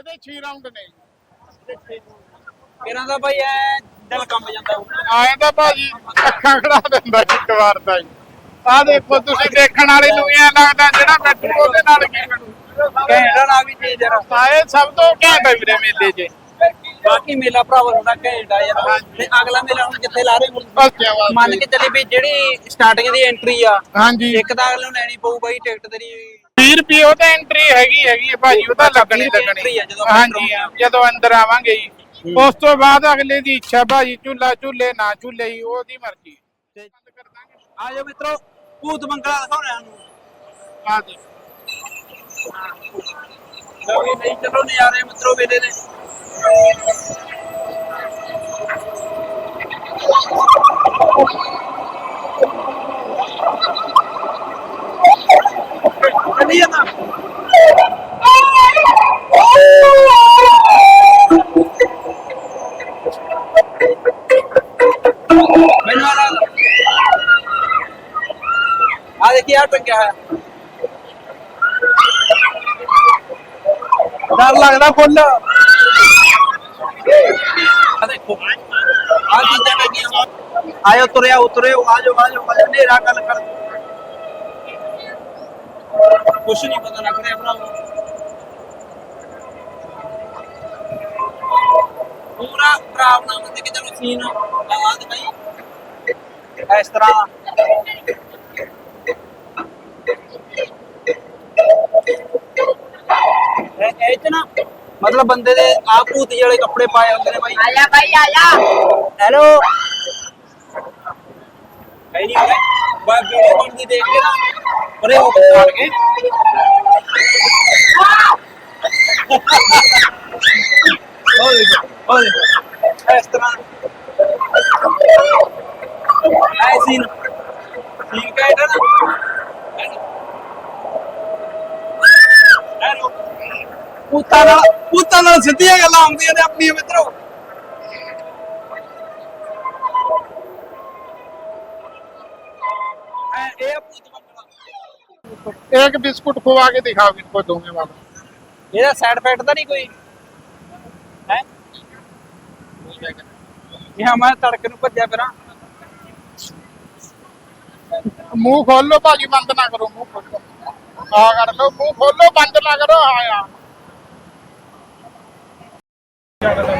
ਇਹਦੇ 6 ਰਾਉਂਡ ਨੇ। ਇਹਨਾਂ ਦਾ ਬਾਈ ਐ ਦਿਲ ਕੰਬ ਜਾਂਦਾ। ਆਏ ਤਾਂ ਭਾਜੀ ਅੱਖਾਂ ਖੜਾ ਦਿੰਦਾ ਇੱਕ ਵਾਰ ਤਾਂ ਜੀ ਆ ਦੇਖੋ ਤੁਸੀਂ ਦੇਖਣ ਵਾਲੇ ਨੂੰ ਐ ਲੱਗਦਾ ਜਿਹੜਾ ਬੈਠੂ ਉਹਦੇ ਨਾਲ ਕੀ ਬਣੂ। ਘੈਂਟਾ ਨਾ ਵੀ ਚੀਜ਼ ਯਾਰ ਆਏ ਸਭ ਤੋਂ ਘੈਂਟ ਹੈ ਵੀਰੇ ਮੇਲੇ 'ਚ ਬਾਕੀ ਮੇਲਾ ਭਰਾਵਾ ਤੁਹਾਡਾ ਘੈਂਟਾ ਯਾਰ। ਤੇ ਅਗਲਾ ਮੇਲਾ ਹੁਣ ਕਿੱਥੇ ਲਾ ਰਹੇ ਹੋ? ਭਗਤਿਆਂ ਵਾਸਤੇ। ਮੰਨ ਕੇ ਚੱਲੇ ਵੀ ਜਿਹੜੀ ਸਟਾਰਟਿੰਗ ਦੀ ਐਂਟਰੀ ਆ ਹਾਂਜੀ। ਇੱਕ ਤਾਂ ਅਗਲੇ ਨੂੰ ਲੈਣੀ ਪਊ ਬਾਈ ਟਿਕਟ ਤੇਰੀ 20 ਰੁਪਏ ਉਹ ਤਾਂ ਐਂਟਰੀ ਹੈਗੀ ਹੈਗੀ ਹੈ ਭਾਜੀ ਉਹ ਤਾਂ ਲੱਗਣੀ 20 ਰੁਪਏ ਲੱਗਣੀ। ਹਾਂਜੀ ਜਦੋਂ ਅੰਦਰ ਆਵਾਂਗੇ ਜੀ। ਉਸ ਤੋਂ ਬਾਅਦ ਅਗਲੇ ਦੀ ਇੱਛਾ ਭਾਜੀ ਝੂਲਾ ਝੂਲੇ ਨਾ ਝੂਲੇ ਜੀ ਉਹਦੀ ਮਰਜ਼ੀ ਆ ਜਾਓ ਮਿੱਤਰੋ ਭੂਤ ਬੰਗਲਾ ਦਿਖਾਉਣਾ ਨੂੰ ਆ ਜੀ। ਲਓ ਵੀ ਨਹੀਂ ਚਲੋ ਨਜ਼ਾਰੇ ਮਿੱਤਰੋ ਵੇਲੇ ਨੇ। ਆ ਦੇਖੀ ਆ ਟੰਗਿਆ ਹੋਇਆ ਡਰ ਲੱਗਦਾ ਫੁੱਲ ਆ ਦੇਖੋ ਆ ਚੀਜ਼ਾਂ ਲੱਗੀਆਂ ਆਇਓ ਤੁਰਿਆ ਉਤਰਿਓ ਆਜੋ ਆਜੋ ਆਜੋ ਨੇਰਾ ਗੱਲ ਕਰ ਕੁਛ ਨਹੀਂ ਪਤਾ ਲੱਗ ਰਿਹਾ ਭਰਾਵੋ ਪੂਰਾ ਪ੍ਰਾਵਣਾ ਮੰਨ ਮਤਲਬ ਬੰਦੇ ਦੇ ਆ ਭੂਤੀ ਵਾਲੇ ਕੱਪੜੇ ਪਾਏ ਹੁੰਦੇ ਨੇ ਬਾਈ। ਆ ਜਾ ਬਾਈ ਆ ਜਾ। ਹੈਲੋ ਕਹੀ ਨਹੀਂ ਬਾਈ ਵੀਡੀਓ ਬਣਦੀ ਦੇਖ ਕੇ ਪਰੇ ਹੋ ਕੇ ਆ ਪੁੱਤਾਂ ਨਾਲ ਪੁੱਤਾਂ ਨਾਲ ਸਿੱਧੀਆਂ ਗੱਲਾਂ ਹੁੰਦੀਆਂ ਨੇ ਆਪਣੀਆਂ ਮਿੱਤਰੋ ਐ ਇਹ ਆ ਭੂਤ ਬੰਗਲਾ एक बिस्कुट खुआ के दिखाओ इनको दोगे बाबा ਇਹਦਾ ਸਾਈਡ ਇਫੈਕਟ ਤਾਂ ਨਹੀਂ ਕੋਈ ਹੈ ਇਹ ਮੈਂ ਤੜਕੇ ਨੂੰ ਭੱਜਿਆ ਫਿਰਾਂ मुंह खोल लो भाजी बंद ना करो मुंह खोल लो हाँ कर लो मुंह खोल लो बंद ना करो हाँ यार Yeah,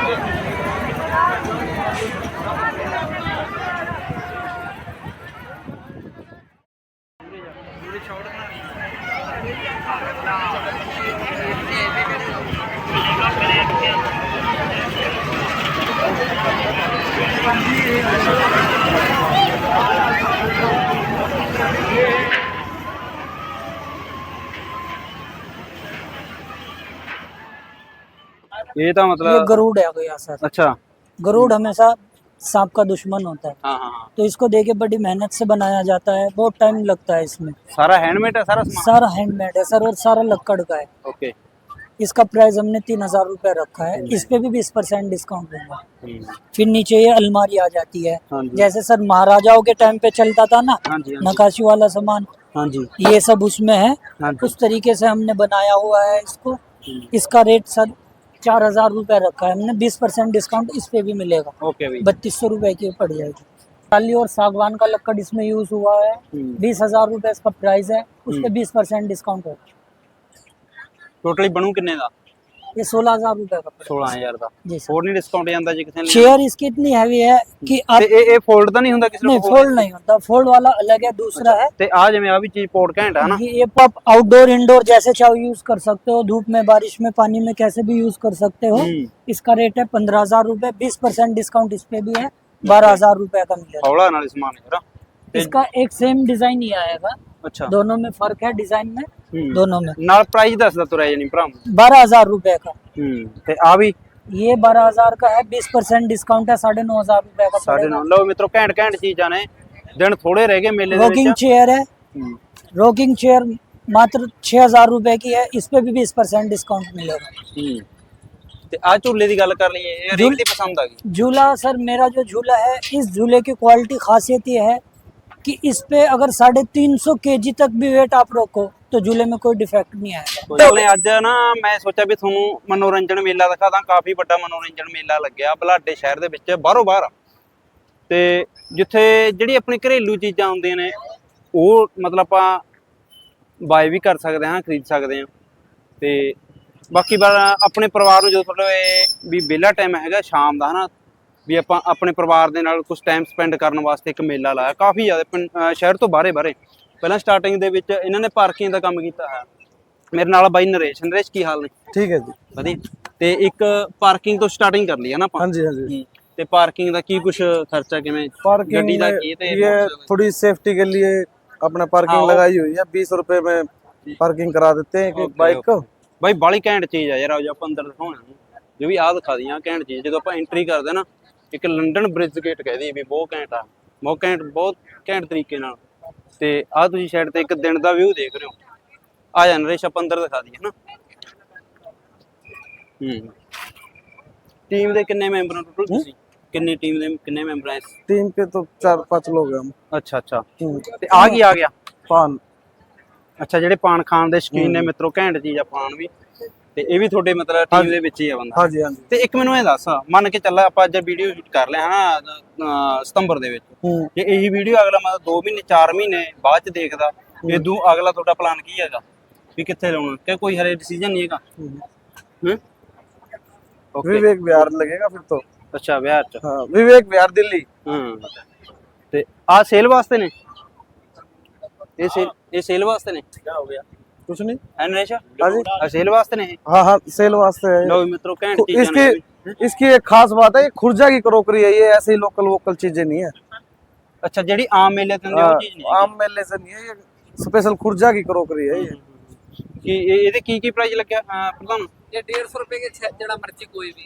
ये था मतलब ये गरुड़ है गया सर अच्छा। गरुड़ हमेशा सांप का दुश्मन होता है। हाँ, हाँ, हाँ। तो इसको देके बड़ी मेहनत से बनाया जाता है बहुत टाइम लगता है इसमें। सारा हैंडमेड है सारा सारा हैंडमेड है सर और सारा लकड़ का है। ओके। इसका प्राइस हमने तीन हज़ार रूपए रखा है। हम्म। इस पे भी बीस परसेंट डिस्काउंट होगा। हम्म। फिर नीचे ये अलमारी आ जाती है। हाँ जैसे सर महाराजाओं के टाइम पे चलता था ना हाँ नकाशी वाला सामान ये सब उसमें है। उस तरीके से हमने बनाया हुआ है इसको। हम्म। इसका रेट सर चार हज़ार रूपए रखा है हमने बीस परसेंट डिस्काउंट इस पे भी मिलेगा। ओके बत्तीस सौ रूपए की पड़ जाएगी। काली और सागवान का लकड़ इसमें यूज़ हुआ है। हम्म। बीस हज़ार रूपए इसका प्राइस है उस पर हम्म। बीस परसेंट डिस्काउंट होगा टोटली बनू कितने का? ये सोलह हजार रूपए का पड़ा 16000 ਦਾ जी सर ਹੋਰ ਨਹੀਂ ਡਿਸਕਾਊंਟ ਜਾਂਦਾ ਜੀ ਕਿਸੇ ਨੇ चेयर इसकी इतनी हैवी है कि आप ਤੇ ਇਹ ਇਹ ਫੋਲਡ ਤਾਂ ਨਹੀਂ ਹੁੰਦਾ ਕਿਸੇ नहीं ਨੂੰ फोल्ड नहीं होता फोल्ड वाला अलग है दूसरा है ਤੇ ਆ ਜਿਵੇਂ ਆ ਵੀ ਚੀਜ਼ ਪੋਰਟ ਘੈਂਟ ਆ ਨਾ ये ये आप आउटडोर इंडोर जैसे चाहो यूज कर सकते हो धूप में बारिश में पानी में कैसे भी यूज कर सकते हो हम्म। इसका रेट है पंद्रह हजार रूपए बीस परसेंट डिस्काउंट इस पे भी है बारह हजार रूपए का मिलेगा ਹੌਲਾ ਨਾਲ ਸਮਾਨ ਯਾਰ इसका एक सेम डिजाइन ही आएगा ਅੱਛਾ दोनों में फर्क है डिजाइन में हम्म। दोनों में ਨਾਲ ਪ੍ਰਾਈਸ ਦੱਸਦਾ ਤੁਰਿਆ ਜਾਨੀ ਭਰਾ बारह हजार रुपए का ਹੂੰ ਤੇ ਆ ਵੀ ये बारह हजार का है बीस परसेंट डिस्काउंट है साढ़े नौ हजार रुपए का ਸਾਡੇ पड़ेगा ਨਾਲ ਲਓ ਮਿੱਤਰੋ ਘੈਂਟ ਘੈਂਟ ਚੀਜ਼ਾਂ ਨੇ ਦਿਨ ਥੋੜੇ ਰਹਿ ਗਏ ਮੇਲੇ ਦੇ रॉकिंग ਵਿੱਚ चेयर है ਹੂੰ। रॉकिंग चेयर मात्र छह हजार रुपए की है इस पे भी बीस परसेंट डिस्काउंट मिलेगा ਹੂੰ ਤੇ ਆ ਝੂਲੇ ਦੀ ਗੱਲ ਕਰ ਲਈਏ ਇਹ ਰੀਲ ਦੀ ਪਸੰਦ ਆ ਗਈ झूला सर मेरा जो झूला है इस झूले की क्वालिटी खासियत ये है कि इस पे अगर साढ़े तीन सौ के जी तक भी वेट आप रखो तो झूले में कोई डिफेक्ट नहीं आएगा ਚਲੇ ਅੱਜ ਨਾ ਮੈਂ ਸੋਚਿਆ ਵੀ ਤੁਹਾਨੂੰ ਮਨੋਰੰਜਨ ਮੇਲਾ ਦਿਖਾਦਾ ਕਾਫੀ ਵੱਡਾ ਮਨੋਰੰਜਨ ਮੇਲਾ ਲੱਗਿਆ ਬਲਾਡੇ ਸ਼ਹਿਰ ਦੇ ਵਿੱਚ ਬਾਹਰੋਂ ਬਾਹਰ ਤੇ ਜਿੱਥੇ ਜਿਹੜੀ ਆਪਣੀ ਘਰੇਲੂ ਚੀਜ਼ਾਂ ਹੁੰਦੀਆਂ ਨੇ ਉਹ ਮਤਲਬ ਆਪਾਂ ਬਾਏ ਵੀ ਕਰ ਸਕਦੇ ਹਾਂ ਖਰੀਦ ਸਕਦੇ ਹਾਂ ਤੇ ਬਾਕੀ ਬਾਰ ਆਪਣੇ ਪਰਿਵਾਰ ਨੂੰ ਜਦੋਂ ਤੁਹਾਡੇ ਵੀ ਵਿਹਲਾ ਟਾਈਮ ਹੈਗਾ ਸ਼ਾਮ ਦਾ ਹਨਾ ਵੀ ਆਪਾਂ ਆਪਣੇ ਪਰਿਵਾਰ ਦੇ ਨਾਲ ਕੁਝ ਟਾਈਮ ਸਪੈਂਡ ਕਰਨ ਵਾਸਤੇ ਇੱਕ ਮੇਲਾ ਲਾਇਆ ਕਾਫੀ ਜ਼ਿਆਦਾ ਪਿੰਡ- ਅਹ ਸ਼ਹਿਰ ਤੋਂ ਬਾਹਰੇ ਬਾਹਰੇ ਪਹਿਲਾਂ ਸਟਾਰਟਿੰਗ ਦੇ ਵਿੱਚ ਇਹਨਾਂ ਨੇ ਪਾਰਕਿੰਗ ਦਾ ਕੰਮ ਕੀਤਾ ਹੈ ਮੇਰੇ ਨਾਲ ਬਾਈ ਨਰੇਸ਼ ਨਰੇਸ਼ ਕੀ ਹਾਲ ਨੇ ठीक है जी ਵਧੀਆ ਤੇ ਇੱਕ ਪਾਰਕਿੰਗ ਤੋਂ ਸਟਾਰਟਿੰਗ ਕਰ ਲਈ ਹੈ ਨਾ ਆਪਾਂ हाँ जी हाँ जी ਹੂੰ। ਤੇ ਪਾਰਕਿੰਗ ਦਾ ਕੀ ਕੁਝ ਖਰਚਾ ਕਿਵੇਂ पार्किंग ਗੱਡੀ ਦਾ में ਕੀ ਤੇ ये motorcycle ਦਾ? थोड़ी सेफ्टी के लिए अपना हाँ, पार्किंग वो- लगाई हुई है बीस रुपए में पार्किंग करा देते हैं कि ओके, बाइक को ਬਾਈ ਬਾਲੀ ਘੈਂਟ ਚੀਜ਼ ਆ ਯਾਰ ਆਜੋ ਆਪਾਂ ਅੰਦਰ ਦਿਖਾਉਣਾ ਜੋ ਵੀ ਆਹ ਦਿਖਾ ਦੀਆਂ ਘੈਂਟ ਚੀਜ਼ ਜਦੋਂ ਆਪਾਂ ਐਂਟਰੀ ਕਰਦੇ ਨਾ ਇੱਕ ਲੰਡਨ ਬ੍ਰਿਜ ਗੇਟ ਕਹਦੀ ਵੀ ਬਹੁਤ ਘੈਂਟ ਆ ਬਹੁਤ ਘੈਂਟ ਬਹੁਤ ਘੈਂਟ ਤਰੀਕੇ ਨਾਲ ਤੇ ਆਹ ਤੁਸੀਂ ਸਾਈਡ ਤੇ ਇੱਕ ਦਿਨ ਦਾ ਵਿਊ ਦੇਖ ਰਹੇ ਹੋ ਆ ਜਾ ਨਰੇਸ਼ ਆਪਾਂ ਅੰਦਰ ਦਿਖਾ ਦਈਏ ਨਾ ਹੂੰ ਟੀਮ ਦੇ ਕਿੰਨੇ ਮੈਂਬਰ ਹੋ ਟੋਟਲ ਤੁਸੀਂ ਕਿੰਨੀ ਟੀਮ ਦੇ ਕਿੰਨੇ ਮੈਂਬਰ ਆ ਇਸ टीम के तो चार पांच लोग हैं हम ਅੱਛਾ ਅੱਛਾ हम्म, ਤੇ ਆ ਕੀ ਆ ਗਿਆ पान ਅੱਛਾ ਜਿਹੜੇ ਪਾਨ ਖਾਣ ਦੇ ਸ਼ੌਕੀਨ ਨੇ ਮਿੱਤਰੋ ਘੈਂਟ ਚੀਜ਼ ਆ ਪਾਨ ਵੀ ਤੇ ਇਹ ਵੀ ਤੁਹਾਡੇ ਮਤਲਬ ਟੀਮ ਦੇ ਵਿੱਚ ਹੀ ਆ ਬੰਦਾ। ਹਾਂਜੀ ਹਾਂਜੀ। ਤੇ ਇੱਕ ਮੈਨੂੰ ਇਹ ਦੱਸ ਮੰਨ ਕੇ ਚੱਲਾ ਆਪਾਂ ਅੱਜ ਵੀਡੀਓ ਸ਼ੂਟ ਕਰ ਲਿਆ ਹਨਾ ਸਤੰਬਰ ਦੇ ਵਿੱਚ। ਜੇ ਇਹੀ ਵੀਡੀਓ ਅਗਲਾ ਮਤਲਬ 2 ਮਹੀਨੇ 4 ਮਹੀਨੇ ਬਾਅਦ ਚ ਦੇਖਦਾ ਇਦੋਂ ਅਗਲਾ ਤੁਹਾਡਾ ਪਲਾਨ ਕੀ ਹੈਗਾ? ਵੀ ਕਿੱਥੇ ਲਾਉਣਾ? ਕਿ ਕੋਈ ਹਰੇ ਡਿਸੀਜਨ ਨਹੀਂ ਹੈਗਾ? ਹੂੰ। ਓਕੇ ਵਿਵੇਕ ਵਿਹਾਰ ਲੱਗੇਗਾ ਫਿਰ ਤੋਂ। ਅੱਛਾ ਵਿਹਾਰ ਚ। ਹਾਂ ਵਿਵੇਕ ਵਿਹਾਰ ਦਿੱਲੀ। ਹੂੰ। ਤੇ ਆ ਸੇਲ ਵਾਸਤੇ ਨੇ? ਇਹ ਸੇਲ ਇਹ ਸੇਲ ਵਾਸਤੇ ਨੇ? ਕਿਆ ਹੋ ਗਿਆ? कुछ नहीं ਹੈ ਨਰੇਸ਼ हाँ जी ਆ ਸੇਲ ਵਾਸਤੇ ਨੇ ਇਹ हाँ हाँ सेल वास्ते है ਲਓ ਵੀ ਮਿੱਤਰੋ ਘੈਂਟ ਚੀਜ਼ਾਂ ਨੇ इसकी इसकी एक खास बात है ये खुर्जा की क्रोकरी है ये ऐसे ही लोकल वोकल चीजें नहीं है ਅੱਛਾ ਜਿਹੜੀ ਆਮ ਮੇਲੇ ਤੇ ਹੁੰਦੀ ਆ, हाँ, ਉਹ ਚੀਜ਼ ਨਹੀਂ आम मेले से नहीं है ये स्पेशल खुर्जा की क्रोकरी है ये ਕਿ ਇਹ- ਇਹਦੇ ਕੀ ਕੀ ਪ੍ਰਾਈਸ ਲੱਗਿਆ ਅਹ ਪ੍ਰਧਾਨ ये डेढ़ सौ रुपए के छह जेड़ा मर्जी कोई भी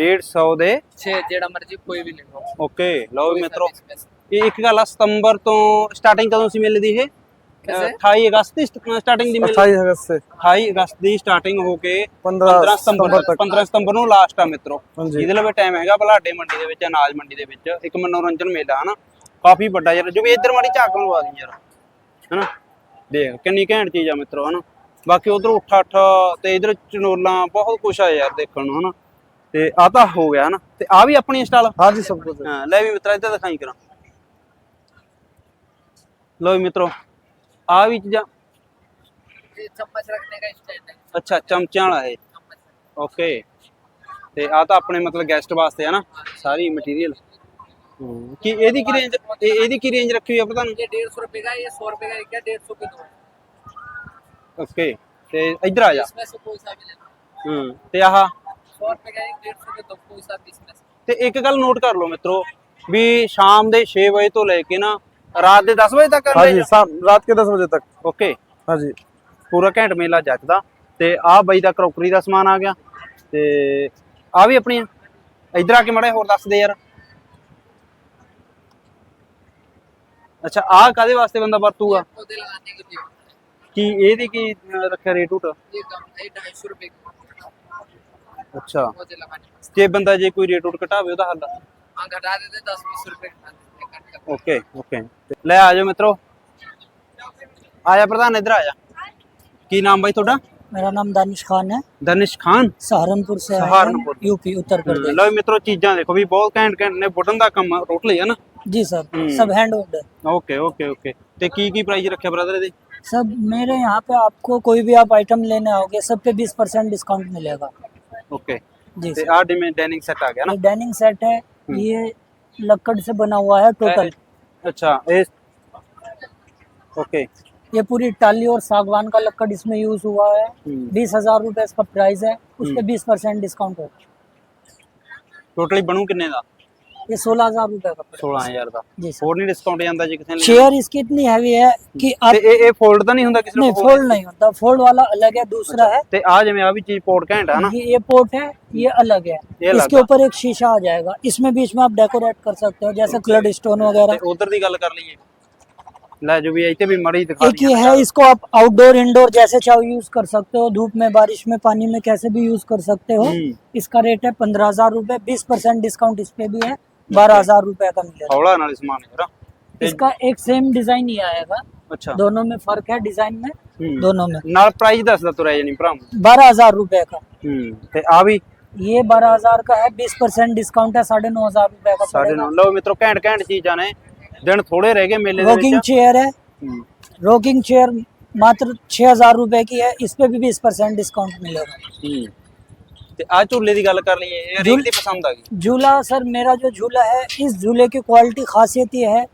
150 ਦੇ छह जेड़ा मर्जी कोई भी ले लो ਓਕੇ ਲਓ ਵੀ ਮਿੱਤਰੋ इसमें से। ਇਹ ਇੱਕ ਗੱਲ ਆ ਸਤੰਬਰ ਤੋਂ ਸਟਾਰਟਿੰਗ ਕਦੋਂ ਸੀ ਮੇਲੇ ਦੀ ਇਹ कैसे? 28 ਅਗਸਤ ਦੀ ਸਟਾਰਟਿੰਗ ਦੀ ਮਿਲ 28 ਅਗਸਤ 28 ਅਗਸਤ ਦੀ ਸਟਾਰਟਿੰਗ ਹੋ ਕੇ 15 ਸਤੰਬਰ 15 ਸਤੰਬਰ ਨੂੰ ਲਾਸਟ ਆ ਮਿੱਤਰੋ। ਇਹਦੇ ਲਈ ਟਾਈਮ ਹੈਗਾ ਬਲਾਡੇ ਮੰਡੀ ਦੇ ਵਿੱਚ ਅਨਾਜ ਮੰਡੀ ਦੇ ਵਿੱਚ। ਇੱਕ ਮਨੋਰੰਜਨ ਮੇਲਾ ਹਨਾ? ਕਾਫੀ ਵੱਡਾ ਯਾਰ ਜੋ ਇੱਧਰ ਮਾੜੀ ਝਾਕ ਮਰਵਾ ਦੀ ਯਾਰ। ਹਨਾ? ਦੇਖ ਕਿੰਨੀ ਘੈਂਟ ਚੀਜ਼ ਆ ਮਿੱਤਰੋ ਹਨਾ? ਬਾਕੀ ਉਧਰ ਉੱਠਾ ਉੱਠ ਤੇ ਇਧਰ ਚਨੋਲਾ ਬਹੁਤ ਕੁਛ ਆ ਯਾਰ ਦੇਖਣ ਨੂੰ ਹਨਾ? ਤੇ ਆ ਤਾਂ ਹੋ ਗਿਆ ਹਨਾ? ਤੇ ਆ ਵੀ ਆਪਣੀ ਇੰਸਟਾਲ ਹਾਂਜੀ ਸਭ ਕੁਝ ਹਾਂ ਲੈ ਵੀ ਮਿੱਤਰਾ ਇੱਧਰ ਦਿਖਾਈ ਕਰਾਂ। ਲੋ ਮਿੱਤਰੋ ਆ ਵੀ ਚੀਜ਼ਾਂ ये चम्मच रखने का स्टैंड है ਅੱਛਾ ਚਮਚਿਆਂ ਵਾਲਾ ਇਹ चम्मच ਓਕੇ ਤੇ ਆ ਤਾਂ ਆਪਣੇ ਮਤਲਬ ਗੈਸਟ ਵਾਸਤੇ ਹੈ ਨਾ ਸਾਰੀ ਮਟੀਰੀਅਲ ਕੀ ਇਹਦੀ ਕੀ ਰੇਂਜ ਇਹਦੀ ਕੀ ਰੇਂਜ ਰੱਖੀ ਹੋਈ ਆ ਪਤਾ ਨਹੀਂ ये डेढ़ सौ रुपए का है, ये सौ रुपए का एक है डेढ़ सौ के दो ਓਕੇ ਤੇ ਇੱਧਰ ਆ ਜਾ इसमें से कोई सा भी ले लो ਹੂੰ ਤੇ ਆਹ सौ रुपए का एक डेढ़ सौ के दो कोई सा भी इसमें से ਤੇ ਇੱਕ ਗੱਲ ਨੋਟ ਕਰ ਲਓ ਮਿੱਤਰੋ ਵੀ ਸ਼ਾਮ ਦੇ 6 ਵਜੇ ਤੋਂ ਲੈ ਕੇ ਨਾ ਰਾਤ ਦੇ 10 ਵਜੇ ਤੱਕ हाँ जी शाम रात के दस बजे तक ਓਕੇ हाँ जी ਪੂਰਾ ਘੈਂਟ ਮੇਲਾ ਜੱਜਦਾ ਤੇ ਆਹ ਬਾਈ ਦਾ ਕਰੋਕਰੀ ਦਾ ਸਮਾਨ ਆ ਗਿਆ ਤੇ ਆ ਵੀ ਆਪਣੀਆਂ ਇੱਧਰ ਆ ਕੇ ਮੜਾ ਹੋਰ ਦੱਸ ਦੇ ਯਾਰ ਅੱਛਾ ਆਹ ਕਾਦੇ ਵਾਸਤੇ ਬੰਦਾ ਵਰਤੂਗਾ पौधे लगाने के लिए ਕੀ ਇਹਦੀ ਕੀ ਅਹ, ਰੱਖਿਆ ਰੇਟ ਉਟ ये कम है ढाई सौ रुपए का ਅੱਛਾ पौधे लगाने वास्ते ਜੇ ਬੰਦਾ ਜੇ ਕੋਈ ਰੇਟ ਉਟ ਘਟਾਵੇ ਉਹਦਾ ਹੱਲ हाँ घटा देते दस बीस रुपए घटा देते कट कर ਓਕੇ ਓਕੇ ਲੈ ਆ ਜਾਓ ਮਿੱਤਰੋ ਆ ਜਾ ਪ੍ਰਧਾਨ ਇੱਧਰ ਆ ਜਾ ਕੀ ਨਾਮ ਬਾਈ ਤੁਹਾਡਾ मेरा नाम दानिश खान है ਦਨਿਸ਼ ਖਾਨ सहारनपुर से आए हैं, सहारनपुर। यूपी उत्तर प्रदेश ਲਓ ਵੀ ਮਿੱਤਰੋ ਚੀਜ਼ਾਂ ਦੇਖੋ ਵੀ ਬਹੁਤ ਘੈਂਟ ਘੈਂਟ ਨੇ ਵੁਡਨ ਦਾ ਕੰਮ ਟੋਟਲੀ ਹੈ ਨਾ जी सर हम्म। सब हैंड है ਓਕੇ ਓਕੇ ਓਕੇ ਤੇ ਕੀ ਕੀ ਪ੍ਰਾਈਸ ਰੱਖਿਆ ਬ੍ਰਦਰ ਇਹਦੇ सब मेरे यहाँ पे आपको कोई भी आप आइटम लेने आओगे सब पे बीस परसेंट डिस्काउंट मिलेगा ਓਕੇ जी ਤੇ सर ਆਹ ਡਿਮੇ ਡਾਈਨਿੰਗ ਸੈੱਟ ਆ ਗਿਆ ਨਾ ये डाइनिंग सेट है ये लकड़ से बना हुआ है टोटल अच्छा इस ओके ये पूरी टाली और सागवान का लकड़ इसमें यूज हुआ है बीस हजार रुपये इसका प्राइस है उस पर बीस परसेंट डिस्काउंट होगा टोटली बनू किन्ने का ये सोलह हजार रुपए का पड़ेगा 16000 ਦਾ जी सर ਹੋਰ ਨਹੀਂ ਡਿਸਕਾਊंਟ ਜਾਂਦਾ ਜੀ ਕਿਸੇ ਨੇ चेयर इसकी इतनी हैवी है कि आप ਤੇ ਇਹ ਇਹ ਫੋਲਡ ਤਾਂ ਨਹੀਂ ਹੁੰਦਾ ਕਿਸੇ नहीं ਨੂੰ फोल्ड नहीं होता फोल्ड वाला अलग है दूसरा है ਤੇ ਆ ਜਿਵੇਂ ਆ ਵੀ ਚੀਜ਼ ਪੋਰਟ ਘੈਂਟ ਆ ਨਾ ये ये पोर्ट है ये अलग है ये अलग इसके है। ऊपर एक शीशा आ जाएगा इसमें बीच में आप डेकोरेट कर सकते हो जैसे क्लड स्टोन ਤੇ वगैरह ਉਧਰ ਦੀ ਗੱਲ ਕਰ ਲਈਏ ਲੈ ਜੋ ਵੀ ਇੱਥੇ ਵੀ ਮੜੀ ਦਿਖਾ एक ये है इसको आप आउटडोर इंडोर जैसे चाहो यूज कर सकते हो धूप में बारिश में पानी में कैसे भी यूज कर सकते हो हम्म। इसका रेट है पंद्रह हजार रूपए बीस परसेंट डिस्काउंट इस पे भी है बारह हजार रूपए का मिलेगा ਹੌਲਾ ਨਾਲ ਸਮਾਨ ਹੈ ਤੇ इसका एक सेम डिजाइन ही आएगा ਅੱਛਾ दोनों में फर्क है डिजाइन में हम्म। दोनों में ਨਾਲ ਪ੍ਰਾਈਸ ਦੱਸਦਾ ਤੁਰਿਆ ਜਾਨੀ ਭਰਾ बारह हजार रूपए का ਹੂੰ ਤੇ ਆ ਵੀ ये बारह हजार का है बीस परसेंट डिस्काउंट है साढ़े नौ हजार रूपए का ਸਾਡੇ पड़ेगा ਨਾਲ ਲਓ ਮਿੱਤਰੋ ਘੈਂਟ ਘੈਂਟ ਚੀਜ਼ਾਂ ਨੇ ਦਿਨ ਥੋੜੇ ਰਹਿ ਗਏ ਮੇਲੇ ਦੇ रॉकिंग ਵਿੱਚ चेयर है ਹੂੰ। रॉकिंग चेयर मात्र छह हजार रूपए की है इस पे भी बीस परसेंट डिस्काउंट मिलेगा ਹੂੰ ਤੇ ਆ ਝੂਲੇ ਦੀ ਗੱਲ ਕਰ ਲਈਏ ਇਹ ਹਰੇਕ ਦੀ ਪਸੰਦ ਆ ਗਈ झूला सर मेरा जो झूला है इस झूले की क्वालिटी खासियत ये है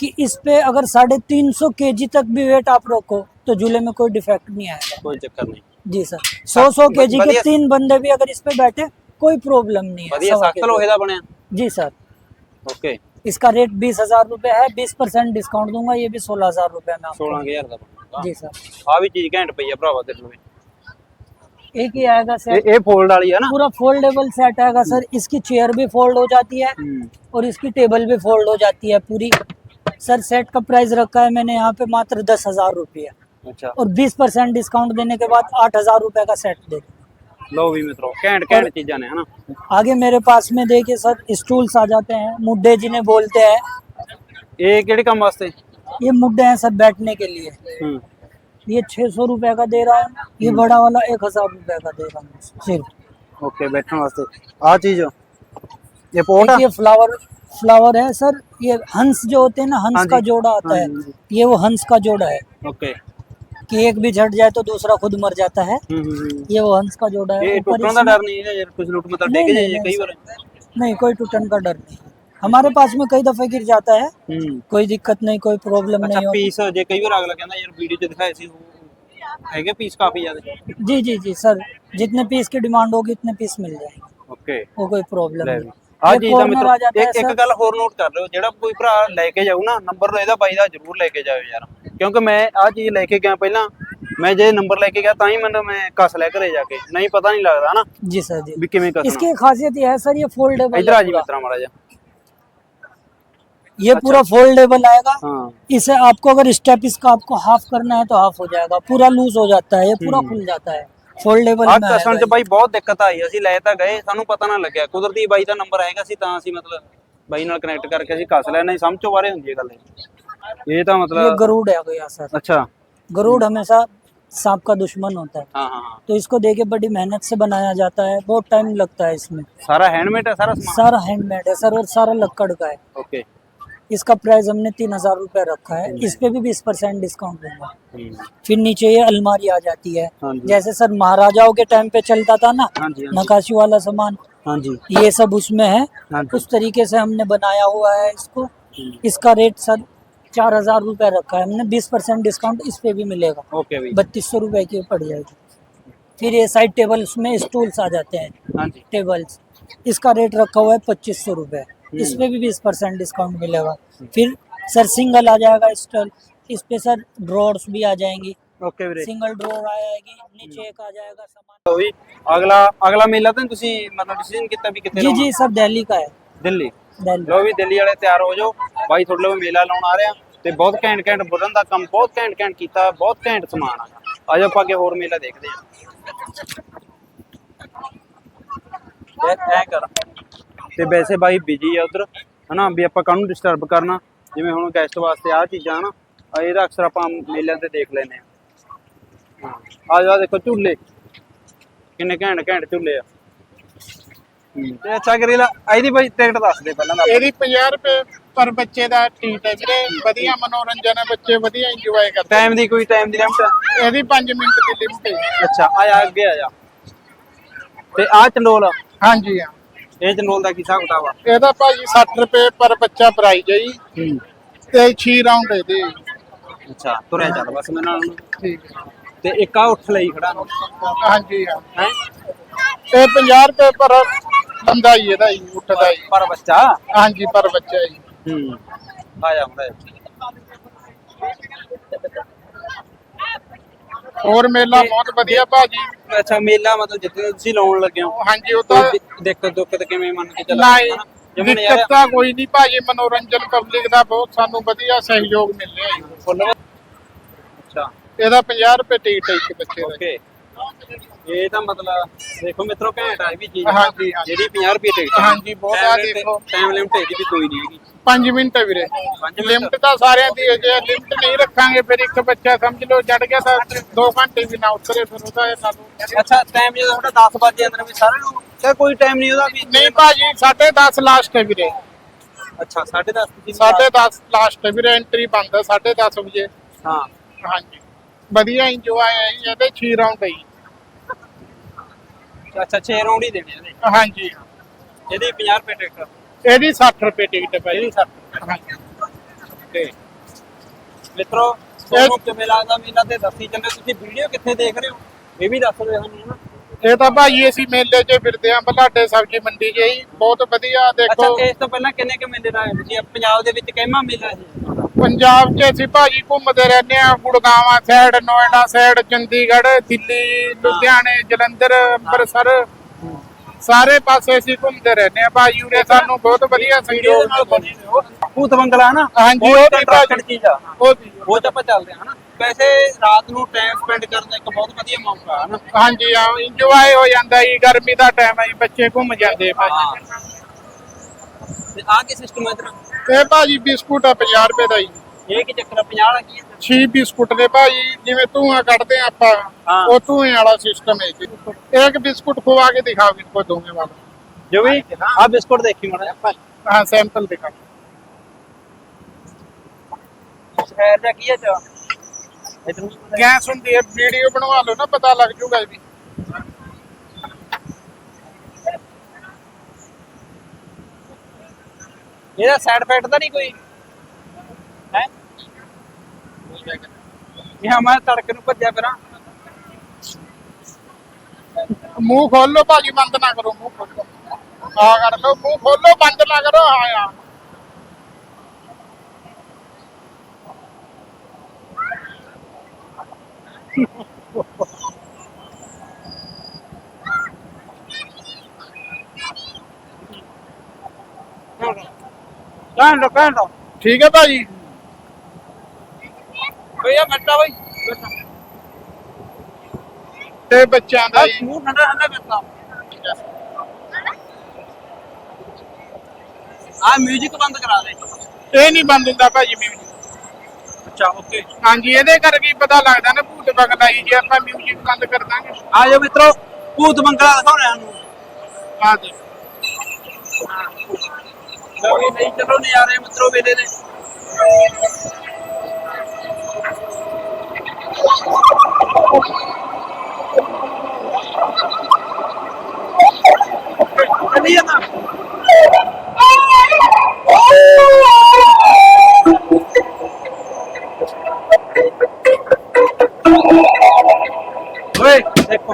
कि इस पे अगर साढ़े तीन सौ के जी तक भी वेट आप रखो तो झूले में कोई डिफेक्ट नहीं आएगा ਕੋਈ ਚੱਕਰ ਨਹੀਂ जी सर सौ सौ के जी के बढ़िया। तीन बंदे भी अगर इस पे बैठे कोई प्रॉब्लम नहीं है ਵਧੀਆ सवा ਸਖਤ के ਲੋਹੇ ਦਾ ਬਣਿਆ जी। जी सर ਓਕੇ इसका रेट बीस हजार रूपए है बीस परसेंट डिस्काउंट दूंगा ये भी सोलह हजार रूपए में आपको 16000 ਦਾ ਬਣੂਗਾ जी सर ਆ ਵੀ ਚੀਜ਼ ਘੈਂਟ ਪਈ ਆ ਭਰਾਵਾ ਤੇਰੇ ਨੂੰ एक ही आएगा सर ए फोल्ड है ना? पूरा फोल्डेबल सेट आएगा सर हम्म। इसकी चेयर भी फोल्ड हो जाती है हम्म। और इसकी टेबल भी फोल्ड हो जाती है पूरी। सर सेट का प्राइस रखा है मैंने यहाँ पे मात्र दस हज़ार रुपये। अच्छा। और बीस परसेंट डिस्काउंट देने के बाद आठ हज़ार रूपए का सेट दे लो भी मित्रों कैंट है ना? आगे मेरे पास में देखिए सर स्टूल्स आ जाते हैं। मुड्डे जिन्हें बोलते हैं। ये ये मुड्डे हैं सर बैठने के लिए। हम्म। ये छह सौ रुपये का दे रहा है ये हम्म। बड़ा वाला एक हज़ार रूपए का दे रहा है ओके बैठने वास्ते। आ चीज़ ये पोटा ये फ्लावर फ्लावर है सर ये हंस जो होते हैं ना हंस हाँ का जोड़ा आता हाँ है हाँ ये वो हंस का जोड़ा है। ओके। कि एक भी झट जाए तो दूसरा खुद मर जाता है। हम्म, हम्म, ये वो हंस का जोड़ा है। ये टूटने का डर नहीं है कुछ लूट मतलब नहीं, नहीं, नहीं कोई टूटने का डर नहीं हमारे पास में कई दफे गिर जाता है ਹੂੰ कोई दिक्कत नहीं कोई प्रॉब्लम ਅੱਛਾ नहीं होती ਪੀਸ ਜੇ ਕਈ ਵਾਰ ਅਗਲਾ ਕਹਿੰਦਾ ਯਾਰ ਵੀਡੀਓ 'ਚ ਦਿਖਾਏ ਸੀ ਉਹ ਹੈਗੇ ਪੀਸ ਕਾਫੀ ਜ਼ਿਆਦਾ जी जी जी सर जितने पीस की डिमांड होगी इतने पीस मिल जाएंगे ਓਕੇ वो कोई प्रॉब्लम ਲੈ नहीं ਵੀ ਆ ये ਚੀਜ਼ ਦਾ corner आ ਮਿੱਤਰ जाता है ਇੱਕ ਇੱਕ सर ਗੱਲ ਹੋਰ ਨੋਟ ਕਰ ਲਿਓ ਜਿਹੜਾ ਕੋਈ ਭਰਾ ਲੈ ਕੇ ਜਾਊ ਨਾ ਨੰਬਰ ਇਹਦਾ ਬਾਈ ਦਾ ਜ਼ਰੂਰ ਲੈ ਕੇ ਜਾਇਓ ਯਾਰ ਕਿਉਂਕਿ ਮੈਂ ਆ ਚੀਜ਼ ਲੈ ਕੇ ਗਿਆ ਪਹਿਲਾਂ ਮੈਂ ਜੇ ਨੰਬਰ ਲੈ ਕੇ ਗਿਆ ਤਾਂ ਹੀ ਮੈਨੂੰ ਮੈਂ ਕੱਸ ਲੈ ਘਰੇ ਜਾ ਕੇ ਨਹੀਂ ਪਤਾ ਨਹੀਂ ਲੱਗਦਾ ਹਨਾ जी सर जी ਵੀ ਕਿਵੇਂ ਕੱਸਣਾ इसकी एक खासियत ये है सर ये फोल्डेबल ਇਧਰ ਆ ਜੀ ਮਿੱਤਰਾ ਮਾੜਾ ਜਾ ये पूरा फोल्डेबल आएगा ਹਾਂ इसे आपको अगर स्टेप इसका आपको हाफ करना है तो हाफ हो जाएगा पूरा लूज हो जाता है ये पूरा खुल जाता है फोल्डेबल ਆ में ਕਸਣ आएगा ਚ ਬਾਈ ਬਹੁਤ ਦਿੱਕਤ ਆਈ ਅਸੀਂ ਲੈ ਤਾਂ ਗਏ ਸਾਨੂੰ ਪਤਾ ਨਾ ਲੱਗਿਆ ਕੁਦਰਤੀ ਬਾਈ ਦਾ ਨੰਬਰ ਹੈਗਾ ਸੀ ਤਾਂ ਅਸੀਂ ਮਤਲਬ ਬਾਈ ਨਾਲ ਕਨੈਕਟ ਕਰਕੇ ਅਸੀਂ ਕੱਸ ਲਿਆ ਨਹੀਂ ਸਮਝ ਚੋਂ ਬਾਰੇ ਹੁੰਦੀ ਹੈ ਗੱਲ ਇਹ। ਇਹ ਤਾਂ ये ਮਤਲਬ गरुड़ है गया सर ਅੱਛਾ गरुड़ हमेशा सांप का दुश्मन होता है ਹਾਂ ਹਾਂ ਹਾਂ तो इसको देखिए बड़ी मेहनत से बनाया जाता है बहुत टाइम लगता है इसमें ਸਾਰਾ ਹੈਂਡਮੇਡ ਹੈ ਸਾਰਾ ਸਮਾਨ सारा हैंडमेड है सर और सारा लक्कड़ का है ਓਕੇ इसका प्राइस हमने तीन हज़ार रुपये रखा है। इस पे भी बीस परसेंट डिस्काउंट दूँगा हम्म। फिर नीचे ये अलमारी आ जाती है। हाँ जैसे सर महाराजाओं के टाइम पे चलता था ना हाँ हाँ नकाशी वाला सामान हाँ जी। ये सब उसमें है। उस तरीके से हमने बनाया हुआ है इसको। इसका रेट सर चार हज़ार रुपये रखा है। हमने बीस परसेंट डिस्काउंट इस पे भी मिलेगा। ओके बत्तीस सौ रुपये की पड़ जाएगी। फिर ये साइड टेबल उसमें स्टूल्स आ जाते हैं। हाँ टेबल्स इसका रेट रखा हुआ है पच्चीस सौ रुपये इस पे भी बीस परसेंट डिस्काउंट मिलेगा फिर सर सिंगल आ जाएगा स्टॉल इस पे सर ड्रॉर्स भी आ जाएंगी ਓਕੇ ਵੀਰੇ सिंगल ड्रॉर आएगी नीचे एक आ जाएगा सामान ਲਓ ਵੀ ਅਗਲਾ ਅਗਲਾ ਮੇਲਾ ਤਾਂ ਤੁਸੀਂ ਮਤਲਬ ਡਿਸੀਜਨ ਕੀਤਾ ਵੀ ਕਿੱਥੇ जी ਲਾਉਣਾ? जी सर दिल्ली का है ਦਿੱਲੀ दिल्ली ਲਓ ਵੀ ਦਿੱਲੀ ਵਾਲੇ ਤਿਆਰ ਹੋ ਜਾਓ ਬਾਈ ਤੁਹਾਡੇ ਲਈ ਮੇਲਾ ਲਾਉਣ ਆ ਰਿਹਾ ਤੇ ਬਹੁਤ ਘੈਂਟ ਘੈਂਟ ਬੁਰਨ ਦਾ ਕੰਮ ਬਹੁਤ ਘੈਂਟ ਘੈਂਟ ਕੀਤਾ ਬਹੁਤ ਘੈਂਟ ਸਮਾਨ ਆ ਆਜੋ ਆਪਾਂ ਅੱਗੇ ਹੋਰ ਮੇਲਾ ਦੇਖਦੇ ਹਾਂ ਐ ਐ ਕਰ ਤੇ ਵੈਸੇ ਬਾਈ ਬਿਜ਼ੀ ਆ ਉਧਰ ਹਨਾ ਵੀ ਆਪਾਂ ਕਾਹਨੂੰ ਡਿਸਟਰਬ ਕਰਨਾ? ਜਿਵੇਂ ਹੁਣ ਗੈਸਟ ਵਾਸਤੇ ਆ ਚੀਜ਼ਾਂ ਹਨਾ ਇਹਦਾ ਅਕਸਰ ਆਪਾਂ ਮੇਲਿਆਂ ਤੇ ਦੇਖ ਲੈਨੇ ਆ ਆ ਜਾ ਦੇਖੋ ਝੂਲੇ ਕਿੰਨੇ ਘੈਂਟ ਘੈਂਟ ਝੂਲੇ ਆ। ਤੇ ਅੱਛਾ ਕਰੀਲਾ ਇਹਦੀ ਬਾਈ ਟਿਕਟ ਦੱਸ ਦੇ ਪਹਿਲਾਂ ਤਾਂ ਇਹਦੀ 50 ਰੁਪਏ ਪਰ ਬੱਚੇ ਦਾ ਟਿਕਟ ਹੈ ਵੀਰੇ ਵਧੀਆ ਮਨੋਰੰਜਨ ਹੈ ਬੱਚੇ ਵਧੀਆ ਇੰਜੋਏ ਕਰਦੇ ਟਾਈਮ ਦੀ ਕੋਈ ਟਾਈਮ ਦੀ ਲਿਮਟ ਇਹਦੀ 5 ਮਿੰਟ ਦੀ ਲਿਮਟ ਹੈ। ਅੱਛਾ ਆ ਜਾ ਅੱਗੇ ਆ ਜਾ। ਤੇ ਆ ਚੰਡੋਲ ਹਾਂਜੀ ਹਾਂ। ਇਹ ਚੰਡੋਲ ਦਾ ਕੀ ਹਿਸਾਬ ਕਿਤਾਬ ਆ? ਇਹਦਾ ਭਾਜੀ 60 ਰੁਪਏ ਪਰ ਬੱਚਾ ਪ੍ਰਾਈਜ਼ ਹੈ ਜੀ। ਹੂੰ। ਤੇ 6 ਰਾਉਂਡ ਇਹਦੇ ਅੱਛਾ ਤੁਰਿਆ ਚੱਲ ਬਸ ਮੈਂ ਨਾਲ। ਨੂੰ। ਠੀਕ ਤੇ ਇੱਕ ਆ ਉੱਠ ਲਈ ਖੜਾ ਹਾਂਜੀ ਹਾਂ। ਹੈ ਇਹ 50 ਰੁਪਏ ਪਰ ਬੰਦਾ ਹੀ ਇਹਦਾ ਹੀ ਉੱਠਦਾ ਹੀ। ਪਰ ਬੱਚਾ? ਹਾਂਜੀ ਪਰ ਬੱਚਾ ਜੀ ਹੂੰ। ਆ ਜਾ ਮੁੰਡਾ। ਹੋਰ ਮੇਲਾ ਬਹੁਤ ਵਧੀਆ ਭਾਜੀ। ਅੱਛਾ ਮੇਲਾ ਮਤਲਬ ਜਿੱਥੇ ਤੁਸੀਂ ਲਾਉਣ ਲੱਗੇ ਹੋ। ਹਾਂਜੀ ਉਹ ਤਾਂ ਕੋਈ ਦਿ- ਦਿੱਕਤ ਦੁੱਕਤ ਕਿਵੇਂ ਮੰਨ ਕੇ ਚੱਲ। ਨਹੀਂ ਦਿੱਕਤ ਤਾਂ ਕੋਈ ਨਹੀਂ ਭਾਜੀ ਮਨੋਰੰਜਨ ਪਬਲਿਕ ਦਾ ਬਹੁਤ ਸਾਨੂੰ ਵਧੀਆ ਸਹਿਯੋਗ ਮਿਲ ਰਿਹਾ ਜੀ। ਅੱਛਾ ਇਹਦਾ 50 ਰੁਪਏ ਟਿਕਟ ਹੈ ਇੱਕ ਬੱਚੇ ਦਾ। ਓਕੇ। ਇਹ ਤਾਂ ਮਤਲਬ ਦੇਖੋ ਮਿੱਤਰੋ ਘੈਂਟ ਆ ਇਹ ਵੀ ਚੀਜ਼। ਹਾਂਜੀ, ਹਾਂਜੀ। ਜਿਹੜੀ 50 ਰੁਪਏ ਟਿਕਟ ਹਾਂਜੀ, ਬਹੁਤ ਆ ਦੇਖੋ। ਟਾਈਮ ਲਿਮਟ ਇਹਦੀ ਵੀ ਕੋਈ ਨਹੀਂ ਹੈਗੀ। 5 ਮਿੰਟ ਹੈ ਵੀਰੇ। ਪੰਜ ਮਿੰਟ? ਲਿਮਟ ਤਾਂ ਸਾਰਿਆਂ ਦੀ ਹੈ ਜੇ ਲਿਮਟ ਨਹੀਂ ਰੱਖਾਂਗੇ ਫਿਰ ਇੱਕ ਬੱਚਾ ਸਮਝ ਲਓ ਜੜ ਗਿਆ ਤਾਂ 2 ਘੰਟੇ ਵੀ ਨਾ ਉਤਰੇ ਫਿਰ ਉਹਦਾ ਇਹ ਨਾਲ ਅੱਛਾ ਟਾਈਮ ਜਦੋਂ ਤੁਹਾਡਾ 10 ਵਜੇ ਅੰਦਰ ਵੀ ਸਾਰੇ ਨੂੰ ਤੇ ਕੋਈ ਟਾਈਮ ਨਹੀਂ ਉਹਦਾ ਵੀ ਨਹੀਂ ਭਾਜੀ 10:30 ਲਾਸਟ ਹੈ ਵੀਰੇ। ਅੱਛਾ 10:30 ਤੁਸੀਂ 10:30 ਲਾਸਟ ਹੈ ਵੀਰੇ ਐਂਟਰੀ ਬੰਦ ਹੈ 10:30 ਵਜੇ। ਹਾਂ। ਹਾਂਜੀ। ਵਧੀਆ ਇੰਜੋਏ ਹੈ ਜੀ, ਇਹਦੇ 6 ਰਾਉਂਡ ਹੈ ਜੀ। ਅੱਛਾ 6 ਰਾਉਂਡ ਹੀ ਦੇਣੇ ਇਹਦੇ ਹਾਂਜੀ। ਇਹਦੀ 50 ਰੁਪਏ ਟਿਕਟ ਇਹਦੀ 60 ਰੁਪਏ ਟਿਕਟ ਹੈ ਭਾਜੀ ਹਾਂਜੀ। ਓਕੇ ਮਿੱਤਰੋ ਤੁਹਾਨੂੰ ਕਿਵੇਂ ਲੱਗਦਾ ਮੇਲਾ ਤੇ ਦੱਸੀ ਚੱਲੇ ਤੁਸੀਂ ਵੀਡੀਓ ਕਿੱਥੇ ਦੇਖ ਰਹੇ ਹੋ? ਇਹ ਵੀ ਦੱਸ ਦਿਓ ਸਾਨੂੰ ਨਾ। ਇਹ ਤਾਂ ਭਾਜੀ ਅਸੀਂ ਮੇਲੇ 'ਚ ਫਿਰਦੇ ਆਂ ਬਲਾਡੇ ਸਬਜ਼ੀ ਮੰਡੀ 'ਚ ਹੀ। ਬਹੁਤ ਵਧੀਆ ਅੱਛਾ ਦੇਖੋ ਇਸ ਤੋਂ ਪਹਿਲਾਂ ਕਿੰਨੇ ਕੁ ਮੇਲੇ ਲਾਏ ਤੁਸੀਂ ਪੰਜਾਬ ਦੇ ਵਿੱਚ ਕਿੰਨਾ ਮੇਲਾ ਸੀ? ਪੰਜਾਬ 'ਚ ਅਸੀਂ ਭਾਜੀ ਘੁੰਮਦੇ ਰਹਿੰਦੇ ਆਂ ਗੁੜਗਾਵਾਂ ਸਾਈਡ ਨੋਇਡਾ ਸਾਈਡ ਚੰਡੀਗੜ੍ਹ ਦਿੱਲੀ ਲੁਧਿਆਣੇ ਜਲੰਧਰ ਅੰਮ੍ਰਿਤਸਰ। ਸਾਰੇ ਪਾਸੇ ਅਸੀਂ ਘੁੰਮਦੇ ਰਹਿੰਦੇ ਆਂ ਭਾਜੀ ਉਰੇ ਸਾਨੂੰ ਬਹੁਤ ਵਧੀਆ ਹੋ ਭੂਤ ਬੰਗਲਾ ਨਾ ਹਾਂਜੀ, ਉਹ attracted ਭਾਜੀ। ਚੀਜ਼ ਆ। ਉਹ ਵੀ। ਉਹ ਚ ਆਪਾਂ ਚੱਲਦੇ ਹਨਾ ਵੈਸੇ ਰਾਤ ਨੂੰ ਟਾਈਮ ਸਪੈਂਡ ਕਰਨ ਦਾ ਇੱਕ ਬਹੁਤ ਵਧੀਆ ਮੌਕਾ ਹੈ ਨਾ। ਹਾਂਜੀ ਹਾਂ ਇੰਜੋਏ ਹੋ ਜਾਂਦਾ ਜੀ ਗਰਮੀ ਦਾ ਟਾਈਮ ਹੈ ਜੀ ਬੱਚੇ ਘੁੰਮ ਜਾਂਦੇ ਆ ਭਾਜੀ। ਆ ਕੀ ਸਿਸਟਮ ਇਧਰ? ਤੇ ਬਿਸਕੁਟ ਆ 50 ਰੁਪਏ ਦਾ ਜੀ। ਇਹ ਕੀ ਚੱਕਰ 50 ਵਾਲਾ ਕੀ ਹੈ ਬਿਸਕੁਟ ਨੇ ਭਾਜੀ ਜਿਵੇਂ ਧੂਆਂ ਕੱਢਦੇ ਆ ਆਪਾਂ ਹਾਂ। ਉਹ ਧੂਏ ਵਾਲਾ ਸਿਸਟਮ ਹੈ ਜੀ। ਇੱਕ ਬਿਸਕੁਟ ਖਵਾ ਕੇ ਦਿਖਾਓ ਕਿ ਕੋਈ ਦੋਵੇਂ ਵਾਲਾ। ਜੋ ਵੀ ਆ ਬਿਸਕੁਟ ਦੇਖੀ ਮਾੜਾ ਜਿਹਾ ਹਾਂ ਸੈਂਪਲ ਦਿਖਾਓ। ਸ਼ਹਿਰ ਦਾ ਕੀ ਹੈ ਚਾ ਇਧਰ ਗੈਸ ਹੁੰਦੀ ਹੈ ਵੀਡੀਓ ਬਣਵਾ ਲਓ ਨਾ ਪਤਾ ਲੱਗ ਜੂਗਾ ਇਹ ਇਹਦਾ ਸਾਈਡ ਇਫੈਕਟ ਤਾਂ ਨਹੀਂ ਕੋਈ? ਹੈ? ਇਹ ਹਮਾਰ ਤੜਕ ਨੂੰ ਭੱਜਿਆ ਫਿਰਾਂ ਮੂੰਹ ਖੋਲੋ ਭਾਜੀ, ਬੰਦ ਨਾ ਕਰੋ, ਮੂੰਹ ਖੋਲੋ। ਆ ਕਰ ਲੋ ਮੂੰਹ ਖੋਲੋ, ਬੰਦ ਨਾ ਕਰੋ ਹਾਂ ਆ। ਕਹਿਣ ਦੋ ਕਹਿਣ ਦੋ। ਠੀਕ ਹੈ ਭਾਜੀ। ਭਈਆ ਮਿੱਟਾ ਬਈ। ਤੇ ਬੱਚਿਆਂ ਦਾ ਜੀ। ਮੂੰਹ ਠੰਡਾ ਕਰਤਾ। ਆ 뮤직 ਬੰਦ ਕਰਾ ਦੇ। ਇਹ ਨਹੀਂ ਬੰਦ ਹੁੰਦਾ ਭਾਜੀ 뮤직 ਅੱਛਾ ਓਕੇ ਹਾਂਜੀ ਇਹਦੇ ਕਰਕੇ ਪਤਾ ਲੱਗਦਾ ਨਾ ਭੂਤ ਬੰਗਲਾ ਜੀ ਜੇ ਆਪਾਂ 뮤직 ਬੰਦ ਕਰ ਦਾਂਗੇ। ਆ ਜਾਓ ਮਿੱਤਰੋ ਭੂਤ ਬੰਗਲਾ ਦਿਖਾਉਣਾ ਨੂੰ। ਆ ਦੇ ਲਓ ਵੀ ਨਹੀਂ ਚਲੋ ਨਜ਼ਾਰੇ ਮਿੱਤਰੋ ਵੇਲੇ ਦੇ ਚੱਲੀ ਜਾਂਦਾ ਓਏ ਦੇਖੋ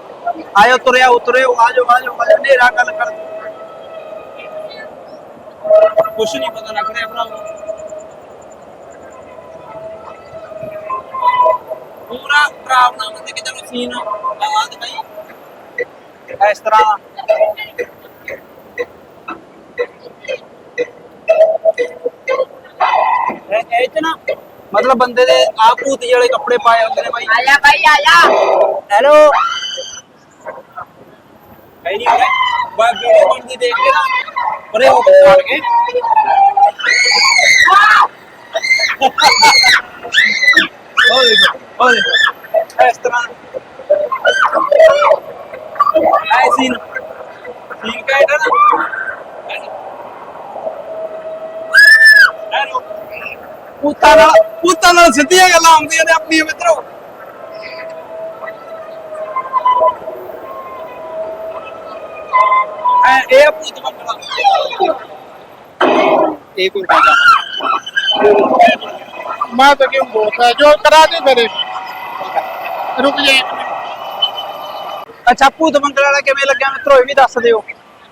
ਆਇਓ ਤੁਰਿਆ ਉਤਰਿਓ ਆਜੋ ਆਜੋ ਆਜੋ ਹਨੇਰਾ ਗੱਲ ਕਰ ਕੁਛ ਨਹੀਂ ਪਤਾ ਲੱਗ ਰਿਹਾ ਭਰਾ ਪੂਰਾ ਖਰਾਬ ਨਾ ਮੰਨ ਕੇ ਚਲੋ ਸੀਨ ਆਵਾਜ਼ ਬਈ ਇਸ ਤਰ੍ਹਾਂ। ਮਤਲਬ ਬੰਦੇ ਦੇ ਆ ਵਾਲੇ ਕੱਪੜੇ ਪਾਏ ਹੁੰਦੇ ਨੇ ਬਾਈ। ਆਇਆ ਬਾਈ ਆਇਆ। ਹੈਲੋ ਹੈ ਨਹੀਂ ਹੋਰੇ ਬਾ ਵੀਡੀਓ ਬਣਦੀ ਦੇਖ ਕੇ ਨਾ ਪਰੇ ਹੋ ਕੇ ਛੱਡ ਕੇ। ਹੋ ਦੇਖੋ ਹੋ ਦੇਖੋ। ਇਸ ਤਰ੍ਹਾਂ। ਐ ਸੀਨ। ਠੀਕ ਹੈ ਇਹਦਾ ਪੁੱਤਾਂ ਨਾਲ ਪੁੱਤਾਂ ਨਾਲ ਸਿੱਧੀਆਂ ਗੱਲਾਂ ਆਉਂਦੀਆਂ ਨੇ ਆਪਣੀਆਂ ਮਿੱਤਰੋ। ਇਹ ਆ ਭੂਤ ਬੰਗਲਾ ਇਹ ਕੋਈ ਬਾਤ मैं तो क्यों बोलता है जो करा दे मेरे रुक जाए एक मिनट। ਅੱਛਾ ਭੂਤ ਬੰਗਲਾ ਵਾਲਾ ਕਿਵੇਂ ਲੱਗਿਆ ਮਿੱਤਰੋ ਇਹ ਵੀ ਦੱਸ ਦਿਓ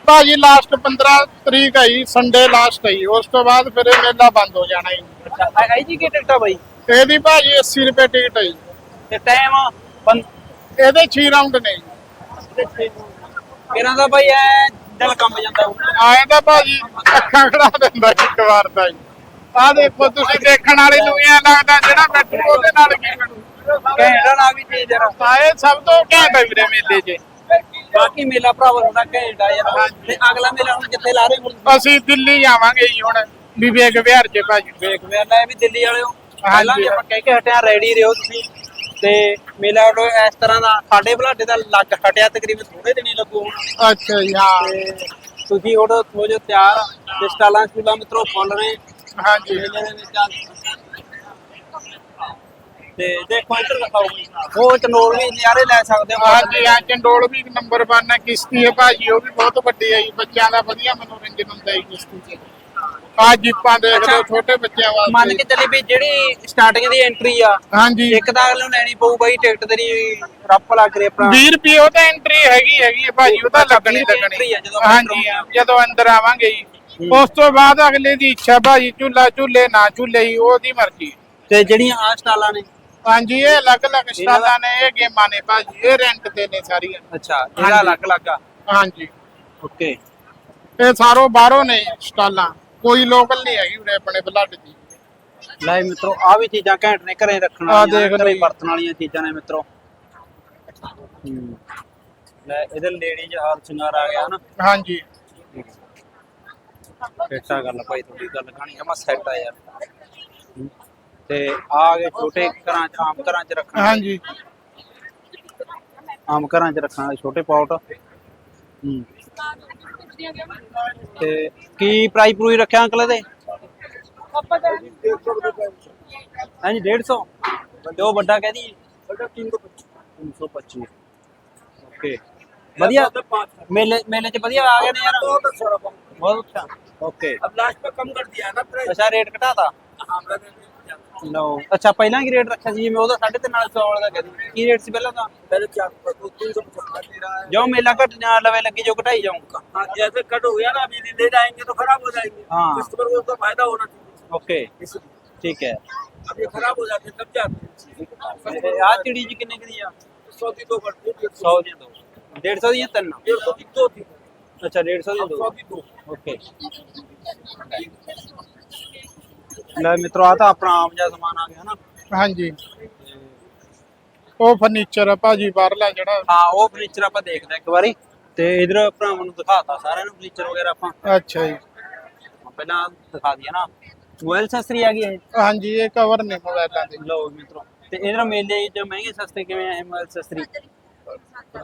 ਭਾਜੀ ਲਾਸਟ 15 ਤਰੀਕ ਆਈ ਸੰਡੇ ਲਾਸਟ ਆਈ ਉਸ ਤੋਂ ਬਾਅਦ ਫਿਰ ਇਹ ਮੇਲਾ ਬੰਦ ਹੋ ਜਾਣਾ ਜੀ ਅੱਛਾ ਆਈ ਜੀ ਕੀ ਟਿਕਟ ਆ ਬਾਈ ਇਹਦੀ ਭਾਜੀ 80 ਰੁਪਏ ਟਿਕਟ ਹੈ ਜੀ। ਤੇ ਟਾਈਮ ਇਹਦੇ 6 ਰਾਉਂਡ ਨੇ ਜੀ। ਇਹਨਾਂ ਦਾ ਬਾਈ ਐ ਦਿਲ ਕੰਬ ਜਾਂਦਾ ਹੋਊ। ਆਏ ਤਾਂ ਭਾਜੀ ਅੱਖਾਂ ਖੜਾ ਦਿੰਦਾ ਇੱਕ ਵਾਰ ਤਾਂ ਜੀ ਆਹ ਦੇਖੋ ਤੁਸੀਂ ਦੇਖਣ ਵਾਲੇ ਨੂੰ ਐ ਲੱਗਦਾ ਜਿਹੜਾ ਬੈਠੂ ਉਹਦੇ ਨਾਲ ਕੀ ਬਣੂ। ਘੈਂਟਾ ਨਾ ਵੀ ਚੀਜ਼ ਯਾਰ ਆਏ ਸਭ ਤੋਂ ਘੈਂਟ ਹੈ ਵੀਰੇ ਮੇਲੇ 'ਚ ਬਾਕੀ ਮੇਲਾ ਭਰਾਵਾ ਹੁੰਦਾ ਘੈਂਟਾ ਯਾਰ। ਤੇ ਅਗਲਾ ਮੇਲਾ ਹੁਣ ਕਿੱਥੇ ਲਾ ਰਹੇ ਅਸੀਂ ਦਿੱਲੀ ਜਾਵਾਂਗੇ ਜੀ ਹੁਣ। ਵਿਵੇਕ ਵਿਹਾਰ 'ਚ ਭਾਜੀ। ਵੇਖ ਮੇਲਾ ਇਹ ਵੀ ਦਿੱਲੀ ਵਾਲਿਓ। ਪਹਿਲਾਂ ਵੀ ਆਪਾਂ ਕਹਿ ਕੇ ਹਟਿਆ ਰੈਡੀ ਰਹੋ ਤੁਸੀਂ। ਤੇ ਮੇਲਾ ਉਦੋਂ ਇਸ ਤਰ੍ਹਾਂ ਦਾ ਸਾਡੇ ਬਲਾਡੇ ਦਾ ਲੱਗ ਹਟਿਆ ਤਕਰੀਬਨ ਥੋੜੇ ਦਿਨ ਹੀ ਲੱਗੂ ਹੁਣ। ਅੱਛਾ ਜੀ ਹਾਂ। ਤੇ ਤੁਸੀਂ ਉਦੋਂ ਹੋ ਜੋ ਤਿਆਰ। ਤੇ ਸਟਾਲਾਂ ਸਟੂਲਾਂ ਮਿੱਤਰੋ ਫੁੱਲ ਰਹੇ ਹਾਂਜੀ। ਮੇਲੇ ਦੇ ਵਿੱਚ ਆ- ਤੇ ਦੇਖੋ ਇੱਧਰ ਦਿਖਾਓ ਬਈ। ਉਹ ਚਨੋਰ ਵੀ ਨਜ਼ਾਰੇ ਲੈ ਸਕਦੇ ਹੋ। ਹਾਂਜੀ ਹਾਂ ਚੰਡੋਲ ਵੀ ਨੰਬਰ 1 ਹੈ ਕਿਸ਼ਤੀ ਹੈ ਭਾਜੀ ਉਹ ਵੀ ਬਹੁਤ ਵੱਡੀ ਹੈ ਜੀ ਬੱਚਿਆਂ ਦਾ ਵਧੀਆ ਮਨੋਰੰਜਨ ਹੁੰਦਾ ਹੈ ਕਿਸ਼ਤੀ 'ਚ। ਆ ਜੀਪਾਂ ਦੇਖ ਲਓ ਅੱਛਾ। ਛੋਟੇ ਬੱਚਿਆਂ ਮੰਨ ਵਾਸਤੇ ਕੇ ਚੱਲੀ ਵੀ ਜਿਹੜੀ ਸਟਾਰਟਿੰਗ ਦੀ ਐਂਟਰੀ ਆ ਹਾਂਜੀ। ਇੱਕ ਤਾਂ ਅਗਲੇ ਨੂੰ ਲੈਣੀ ਪਊ ਬਾਈ ਟਿਕਟ ਤੇਰੀ ਰੱਪ ਲੱਗ ਰਹੀ ਆਪਣਾ 20 ਰੁਪਏ ਉਹ ਤਾਂ ਐਂਟਰੀ ਹੈਗੀ ਹੈਗੀ ਹੈ ਭਾਜੀ ਉਹ ਤਾਂ ਅੱਛਾ, ਲੱਗਣੀ 20 ਲੱਗਣੀ। entry ਹੈ ਜਦੋਂ ਆਪਾਂ ਹਾਂਜੀ ਅੰਦਰ ਹਾਂ, ਜਦੋਂ ਅੰਦਰ ਆਵਾਂਗੇ ਜੀ। ਉਸ ਤੋਂ ਬਾਅਦ ਅਗਲੇ ਦੀ ਇੱਛਾ ਭਾਜੀ ਝੂਲਾ ਝੂਲੇ ਨਾ ਝੂਲੇ ਜੀ ਉਹਦੀ ਮਰਜ਼ੀ। ਤੇ ਜਿਹੜੀਆਂ ਆ ਸਟਾਲਾਂ ਨੇ? ਹਾਂਜੀ ਇਹ ਅਲੱਗ-ਅਲੱਗ ਸਟਾਲਾਂ ਨੇ ਇਹ ਗੇਮਾਂ ਨੇ ਭਾਜੀ ਇਹ ਰੈਂਟ ਤੇ ਨੇ ਸਾਰੀਆਂ। ਅੱਛਾ ਇਹਦਾ ਅਲੱਗ ਅਲੱਗ ਆ। ਹਾਂਜੀ। ਓਕੇ ਇਹ ਸਾਰੋ ਬਾਹਰੋਂ ਨੇ ਸਟਾਲਾਂ। ਕੋਈ ਲੋਕਲ ਨਹੀਂ ਹੈਗੀ ਉਰੇ ਆਪਣੇ ਬਲੱਡ ਦੀ। ਲੈ ਮਿੱਤਰੋ ਆ ਵੀ ਚੀਜ਼ਾਂ ਘੈਂਟ ਨੇ ਘਰੇ ਰੱਖਣ ਆਹ ਵਾਲੀਆਂ ਦੇਖ ਲਓ ਘਰੇ ਜੀ। ਵਰਤਣ ਵਾਲੀਆਂ ਚੀਜ਼ਾਂ ਨੇ ਮਿੱਤਰੋ। ਹੂੰ। ਲੈ ਇਹਦੇ ਲੇਡੀਜ਼ ਹਾਲ ਸ਼ਿੰਗਾਰ ਆ ਗਿਆ ਹਨਾ ਹਾਂਜੀ। ਫਿੱਟਾ ਗੱਲ ਭਾਈ ਤੁਹਾਡੀ ਗੱਲ ਕਹਾਣੀ ਜਮਾ ਸੈੱਟ ਆ ਯਾਰ। ਹੂੰ। ਤੇ ਆ ਗਏ ਛੋਟੇ ਘਰਾਂ ਚ ਆਮ ਘਰਾਂ ਚ ਰੱਖਣ ਵਾਲੇ- ਹਾਂਜੀ। ਆਮ ਘਰਾਂ ਚ ਰੱਖਣ ਵਾਲੇ ਛੋਟੇ ਪੌਟ। ਹੂੰ। ਤੇ ਕੀ ਪ੍ਰਾਈਸ ਪ੍ਰੂਈ ਰੱਖਿਆ ਅੰਕਲ ਇਹਦੇ ਹਾਂਜੀ 150 ਤੇ ਉਹ ਵੱਡਾ ਕਹਦੀ ਵੱਡਾ 325 ਓਕੇ ਵਧੀਆ ਮੇਲੇ ਮੇਲੇ ਚ ਵਧੀਆ ਆ ਗਏ ਨੇ ਯਾਰ ਬਹੁਤ ਅੱਛਾ ਬਹੁਤ ਅੱਛਾ ਓਕੇ अब लास्ट में कम कर दिया ना प्राइस ਅੱਛਾ ਰੇਟ ਘਟਾਤਾ हाँ मैंने दिया। ਲਓ ਅੱਛਾ ਪਹਿਲਾਂ ਕੀ ਰੇਟ ਰੱਖਿਆ ਸੀ ਜਿਵੇਂ ਉਹਦਾ 350 ਵਾਲਾ ਦਾ ਕਹਦੀ ਕੀ ਰੇਟ ਸੀ ਪਹਿਲਾਂ ਤਾਂ पहले चार दो तीन सौ पचहत्तर दे रहा है ਜੋ ਮੇਲਾ ਘਟ ਜਾ ਲਵੇ ਲੱਗੀ ਜੋ ਘਟਾਈ ਜਾਊਂਗਾ हाँ जैसे कट हो गया ना अभी ले जाएंगे तो खराब हो जाएंगे हाँ। कस्टमर को उसका फायदा होना चाहिए ਓਕੇ इसलिए ਠੀਕ ਹੈ अब ये खराब हो जाते हैं तब जाते ਤੇ ਆਹ ਚਿੜੀ ਜੀ ਕਿੰਨੇ ਕੁ ਦੀ ਆ हैं सौ की दो बढ़ती है 100 ਦੀਆਂ ਦੋ 150 ਦੀਆਂ ਤਿੰਨ डेढ़ सौ की दो थी ਅੱਛਾ 150 ਦੀਆਂ अब ਦੋ सौ की दो ਓਕੇ ਲੈ ਮਿੱਤਰੋ ਆ ਤਾਂ ਆਪਣਾ ਆਮ ਜਿਹਾ ਸਮਾਨ ਆ ਗਿਆ ਨਾ। ਹਾਂਜੀ। ਉਹ ਫਰਨੀਚਰ ਆ ਭਾਜੀ ਬਾਹਰਲਾ ਜਿਹੜਾ। ਹਾਂ ਉਹ ਫਰਨੀਚਰ ਆਪਾਂ ਦੇਖਦੇ ਹਾਂ ਇੱਕ ਵਾਰੀ। ਤੇ ਇਧਰ ਭਰਾਵਾਂ ਨੂੰ ਦਿਖਾਤਾ ਸਾਰਿਆਂ ਨੂੰ ਫਰਨੀਚਰ ਵਗੈਰਾ ਆਪਾਂ। ਅੱਛਾ ਜੀ। ਪਹਿਲਾਂ ਦਿਖਾ ਦਈਏ ਨਾ। ਮੋਬਾਈਲ ਸਸਤਰੀ ਆ ਗਈ ਇਹ। ਹਾਂਜੀ ਇਹ ਕਵਰ ਨੇ ਮੋਬਾਈਲਾਂ ਦੇ। ਲਓ ਮਿੱਤਰੋ। ਤੇ ਇਧਰ ਮੇਲੇ ਚ ਮਹਿੰਗੇ ਸਸਤੇ ਕਿਵੇਂ ਆ ਮੋਬਾਈਲ ਸਸਤਰੀ?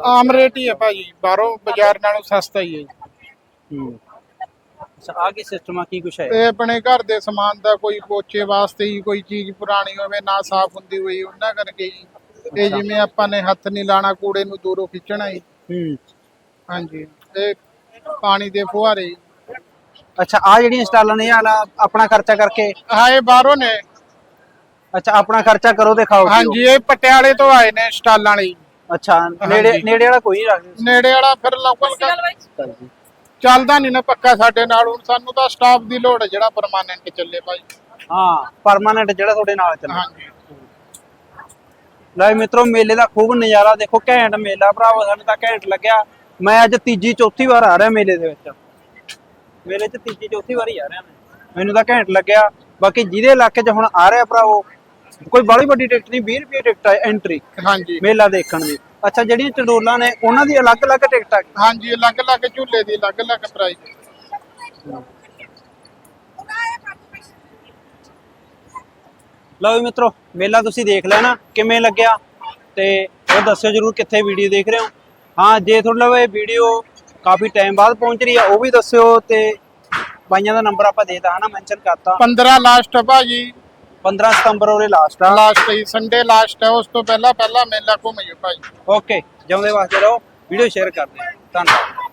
ਆਮ ਰੇਟ ਹੀ ਹੈ ਭਾਜੀ ਬਾਹਰੋਂ ਬਾਜ਼ਾਰ ਨਾਲੋਂ ਸਸਤਾ ਹੀ ਹੈ ਜੀ। ਹੂੰ। ਅੱਛਾ ਆ ਕੀ ਸਿਸਟਮ ਆ? ਕੀ ਕੁਛ ਹੈ? ਇਹ ਆਪਣੇ ਘਰ ਦੇ ਸਮਾਨ ਦਾ ਕੋਈ ਪੋਚੇ ਵਾਸਤੇ ਹੀ ਕੋਈ ਚੀਜ਼ ਪੁਰਾਣੀ ਹੋਵੇ ਨਾ ਸਾਫ਼ ਹੁੰਦੀ ਹੋਈ ਉਹਨਾਂ ਕਰਕੇ ਜੀ ਇਹ ਜਿਵੇਂ ਆਪਾਂ ਨੇ ਹੱਥ ਨਹੀਂ ਲਾਣਾ ਕੂੜੇ ਨੂੰ ਦੂਰੋਂ ਖਿੱਚਣਾ ਜੀ ਹੂੰ। ਹਾਂਜੀ ਇਹ ਪਾਣੀ ਦੇ ਫੁਹਾਰੇ ਜੀ। ਅੱਛਾ ਆ ਜਿਹੜੀਆਂ ਸਟਾਲਾਂ ਨੇ ਇਹ ਵਾਲਾ ਆਪਣਾ ਖਰਚਾ ਕਰਕੇ? ਹਾਂ ਇਹ ਬਾਹਰੋਂ ਨੇ। ਅੱਛਾ ਆਪਣਾ ਖਰਚਾ ਕਰੋ ਤੇ ਖਾਓ ਪੀਓ। ਹਾਂਜੀ ਇਹ ਪਟਿਆਲੇ ਤੋਂ ਆਏ ਨੇ ਸਟਾਲਾਂ ਵਾਲੀ। ਅੱਛਾ ਨੇੜੇ ਹਾਂਜੀ। ਨੇੜੇ ਵਾਲਾ ਕੋਈ ਨਹੀਂ ਰੱਖਦੇ ਨੇੜੇ ਵਾਲਾ ਫਿਰ ਲੋਕਲ ਚੱਲਦਾ ਨਹੀਂ ਨਾ ਪੱਕਾ ਸਾਡੇ ਨਾਲ ਹੁਣ ਸਾਨੂੰ ਤਾਂ ਸਟਾਫ ਦੀ ਲੋੜ ਹੈ ਜਿਹੜਾ ਪਰਮਾਨੈਂਟ ਚੱਲੇ ਭਾਈ। ਹਾਂ ਪਰਮਾਨੈਂਟ ਜਿਹੜਾ ਤੁਹਾਡੇ ਨਾਲ ਚੱਲਦਾ ਹਾਂਜੀ। ਲੈ ਮਿੱਤਰੋ ਮੇਲੇ ਦਾ ਖੂਬ ਨਜ਼ਾਰਾ ਦੇਖੋ ਘੈਂਟ ਮੇਲਾ ਭਰਾਵੋ ਸਾਨੂੰ ਤਾਂ ਘੈਂਟ ਲੱਗਿਆ। ਮੈਂ ਅੱਜ ਤੀਜੀ ਚੌਥੀ ਵਾਰ ਆ ਰਿਹਾ ਮੇਲੇ ਦੇ ਵਿੱਚ। ਮੇਲੇ 'ਚ ਤੀਜੀ ਚੌਥੀ ਵਾਰੀ ਆ ਰਿਹਾ ਮੈਂ। ਮੈਨੂੰ ਤਾਂ ਘੈਂਟ ਲੱਗਿਆ। ਬਾਕੀ ਜਿਹਦੇ ਇਲਾਕੇ 'ਚ ਹੁਣ ਆ ਰਿਹਾ ਭਰਾਵੋ ਕੋਈ ਬੜੀ ਵੱਡੀ ਟਿਕਟ ਨਹੀਂ 20 ਰੁਪਏ ਟਿਕਟ ਹੈ ਐਂਟਰੀ ਹਾਂਜੀ। ਮੇਲਾ ਦੇਖਣ ਦੀ। ਅੱਛਾ ਜਿਹੜੀਆਂ ਚੰਡੋਲਾਂ ਨੇ ਉਹਨਾਂ ਦੀ ਅਲੱਗ-ਅਲੱਗ ਟਿਕਟ? ਹਾਂਜੀ ਅਲੱਗ-ਅਲੱਗ ਝੂਲੇ ਦੀ ਅਲੱਗ-ਅਲੱਗ ਪ੍ਰਾਈਸ ਲਓ ਵੀ ਮਿੱਤਰੋ ਮੇਲਾ ਤੁਸੀਂ ਦੇਖ ਲਿਆ ਨਾ ਕਿਵੇਂ ਲੱਗਿਆ ਤੇ ਉਹ ਦੱਸਿਓ ਜਰੂਰ ਕਿੱਥੇ ਵੀਡੀਓ ਦੇਖ ਰਹੇ ਹੋ। ਹਾਂ ਜੇ ਤੁਹਾਡਾ ਇਹ ਵੀਡੀਓ ਕਾਫੀ ਟਾਈਮ ਬਾਅਦ ਪਹੁੰਚ ਰਹੀ ਆ ਉਹ ਵੀ ਦੱਸਿਓ ਤੇ ਬਾਈਆਂ ਦਾ ਨੰਬਰ ਆਪਾਂ ਦੇਤਾ ਹਨਾ ਮੈਂਸ਼ਨ ਕਰਤਾ। 15 ਲਾਸਟ ਭਾਜੀ। 15 ਸਤੰਬਰ ਉਹਦੇ ਲਾਸਟ ਆ। ਲਾਸਟ ਹੀ ਸੰਡੇ ਲਾਸਟ ਹੈ ਉਸ ਤੋਂ ਪਹਿਲਾਂ ਪਹਿਲਾਂ ਮੇਲਾ ਘੁੰਮਿਓ ਭਾਜੀ ਓਕੇ ਜਿਉਂਦੇ ਵਾਸਤੇ ਰਹੋ ਵੀਡੀਓ ਸ਼ੇਅਰ ਕਰਦੇ ਧੰਨਵਾਦ।